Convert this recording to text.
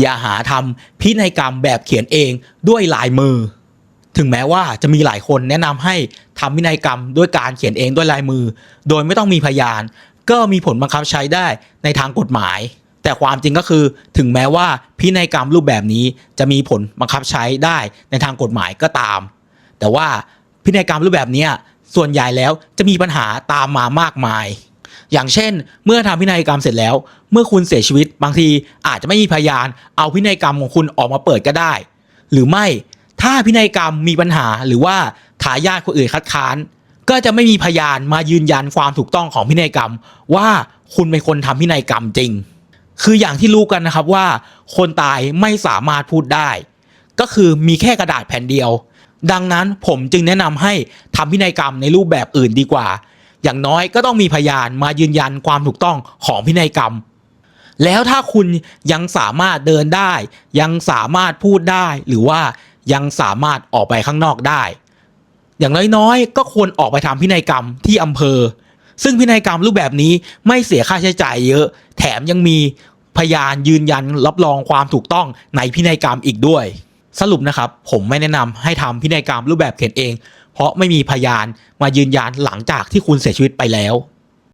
อย่าหาทำพินัยกรรมแบบเขียนเองด้วยลายมือ ถึงแม้ว่าจะมีหลายคนแนะนำให้ทำพินัยกรรมด้วยการเขียนเองด้วยลายมือ โดยไม่ต้องมีพยาน ก็มีผลบังคับใช้ได้ในทางกฎหมาย แต่ความจริงก็คือถึงแม้ว่าพินัยกรรมรูปแบบนี้จะมีผลบังคับใช้ได้ในทางกฎหมายก็ตาม แต่ว่าพินัยกรรมรูปแบบนี้ส่วนใหญ่แล้วจะมีปัญหาตามมามากมาย อย่างเช่น เมื่อทำพินัยกรรมเสร็จแล้ว เมื่อคุณเสียชีวิตบางทีอาจจะไม่มีพยาน เอาพินัยกรรมของคุณออกมาเปิดก็ได้ หรือไม่ถ้าพินัยกรรมมีปัญหาหรือว่าทายาทคนอื่นคัดค้าน ก็จะไม่มีพยานมายืนยันความถูกต้องของพินัยกรรม ว่าคุณเป็นคนทำพินัยกรรมจริง คืออย่างที่รู้กันนะครับว่า คนตายไม่สามารถพูดได้ ก็คือมีแค่กระดาษแผ่นเดียว ดังนั้นผมจึงแนะนำให้ทำพินัยกรรมในรูปแบบอื่นดีกว่า อย่างน้อยก็ต้องมีพยานมายืนยันความถูกต้องของพินัยกรรม แล้วถ้าคุณยังสามารถเดินได้ ยังสามารถพูดได้ หรือว่ายังสามารถออกไปข้างนอกได้ อย่างน้อยๆ ก็ควรออกไปทำพินัยกรรมที่อำเภอ ซึ่งพินัยกรรมรูปแบบนี้ไม่เสียค่าใช้จ่ายเยอะ แถมยังมีพยานยืนยันรับรองความถูกต้องในพินัยกรรมอีกด้วย สรุปนะครับ ผมไม่แนะนำให้ทำพินัยกรรมรูปแบบเขียนเอง เพราะไม่มีพยานมายืนยันหลังจากที่คุณเสียชีวิตไปแล้ว